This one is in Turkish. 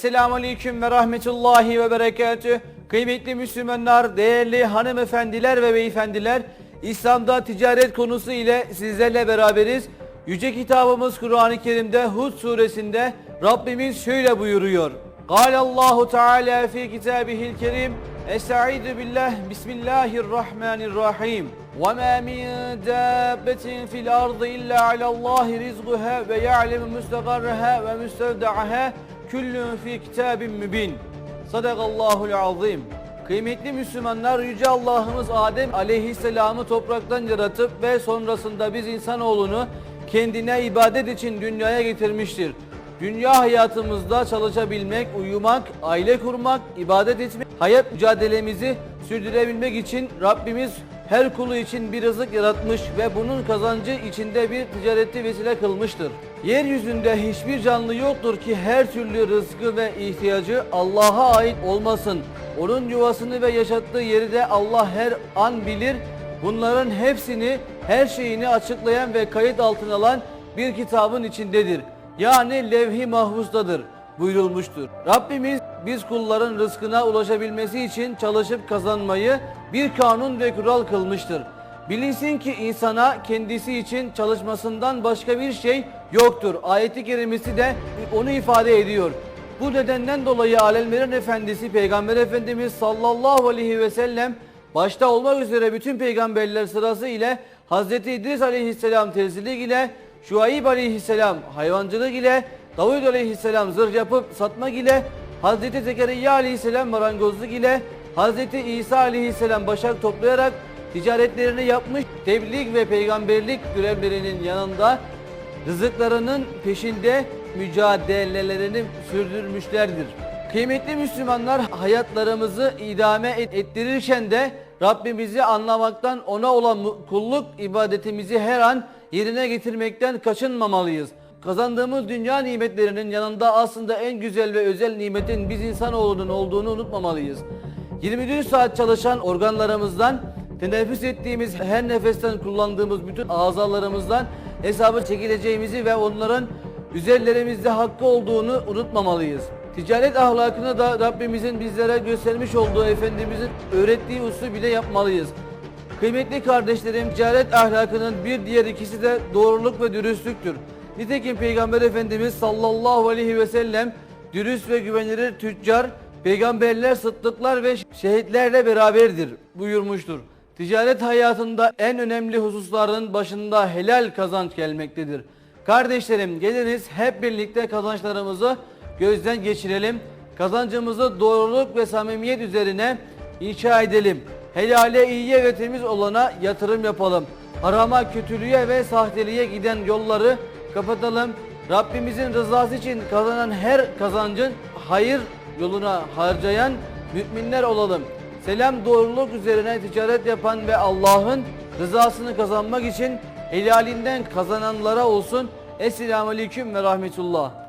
Esselamu Aleyküm ve Rahmetullahi ve Berekatüh. Kıymetli Müslümanlar, değerli hanımefendiler ve beyefendiler, İslam'da ticaret konusu ile sizlerle beraberiz. Yüce kitabımız Kur'an-ı Kerim'de Hud suresinde Rabbimiz şöyle buyuruyor. Allahu Teala fi kitabihil kerim Estaizu billah Bismillahirrahmanirrahim Ve ma min dabbetin fil ardı illa alallahi rizquha ve ya'lemu müstegarraha ve müstevdaaha küllün fi kitabin mübin. Sadakallahul azim. Kıymetli Müslümanlar Yüce Allah'ımız Adem aleyhisselamı topraktan yaratıp ve sonrasında biz insanoğlunu kendine ibadet için dünyaya getirmiştir. Dünya hayatımızda çalışabilmek, uyumak, aile kurmak, ibadet etmek, hayat mücadelemizi sürdürebilmek için Rabbimiz her kulu için bir rızık yaratmış ve bunun kazancı içinde bir ticareti vesile kılmıştır. Yeryüzünde hiçbir canlı yoktur ki her türlü rızkı ve ihtiyacı Allah'a ait olmasın. Onun yuvasını ve yaşattığı yeri de Allah her an bilir. Bunların hepsini, her şeyini açıklayan ve kayıt altına alan bir kitabın içindedir. Yani levh-i mahfuzdadır buyurulmuştur. Rabbimiz biz kulların rızkına ulaşabilmesi için çalışıp kazanmayı bir kanun ve kural kılmıştır. Bilinsin ki insana kendisi için çalışmasından başka bir şey yoktur. Ayeti kerimesi de onu ifade ediyor. Bu nedenden dolayı alemlerin efendisi Peygamber Efendimiz sallallahu aleyhi ve sellem başta olmak üzere bütün peygamberler sırası ile Hz. İdris aleyhisselam terzilik ile Şuayb aleyhisselam hayvancılık ile Davud aleyhisselam zırh yapıp satmak ile Hz. Zekeriya aleyhisselam marangozluk ile Hz. İsa aleyhisselam başak toplayarak ticaretlerini yapmış tebliğ ve peygamberlik görevlerinin yanında rızıklarının peşinde mücadelelerini sürdürmüşlerdir. Kıymetli Müslümanlar hayatlarımızı idame et- ettirirken de Rabbimizi anlamaktan ona olan kulluk ibadetimizi her an yerine getirmekten kaçınmamalıyız. Kazandığımız dünya nimetlerinin yanında aslında en güzel ve özel nimetin biz insanoğlunun olduğunu unutmamalıyız. 24 saat çalışan organlarımızdan, teneffüs ettiğimiz her nefesten kullandığımız bütün azalarımızdan hesabı çekileceğimizi ve onların üzerlerimizde hakkı olduğunu unutmamalıyız. Ticaret ahlakını da Rabbimizin bizlere göstermiş olduğu Efendimizin öğrettiği usul bile yapmalıyız. Kıymetli kardeşlerim, ticaret ahlakının bir diğer ikisi de doğruluk ve dürüstlüktür. Nitekim Peygamber Efendimiz sallallahu aleyhi ve sellem dürüst ve güvenilir tüccar, peygamberler, sıddıklar ve şehitlerle beraberdir buyurmuştur. Ticaret hayatında en önemli hususların başında helal kazanç gelmektedir. Kardeşlerim geliniz hep birlikte kazançlarımızı gözden geçirelim. Kazancımızı doğruluk ve samimiyet üzerine inşa edelim. Helale, iyiye ve temiz olana yatırım yapalım. Harama, kötülüğe ve sahteliğe giden yolları kapatalım. Rabbimizin rızası için kazanan her kazancın hayır yoluna harcayan müminler olalım. Selam doğruluk üzerine ticaret yapan ve Allah'ın rızasını kazanmak için helalinden kazananlara olsun. Esselamu Aleyküm ve Rahmetullah.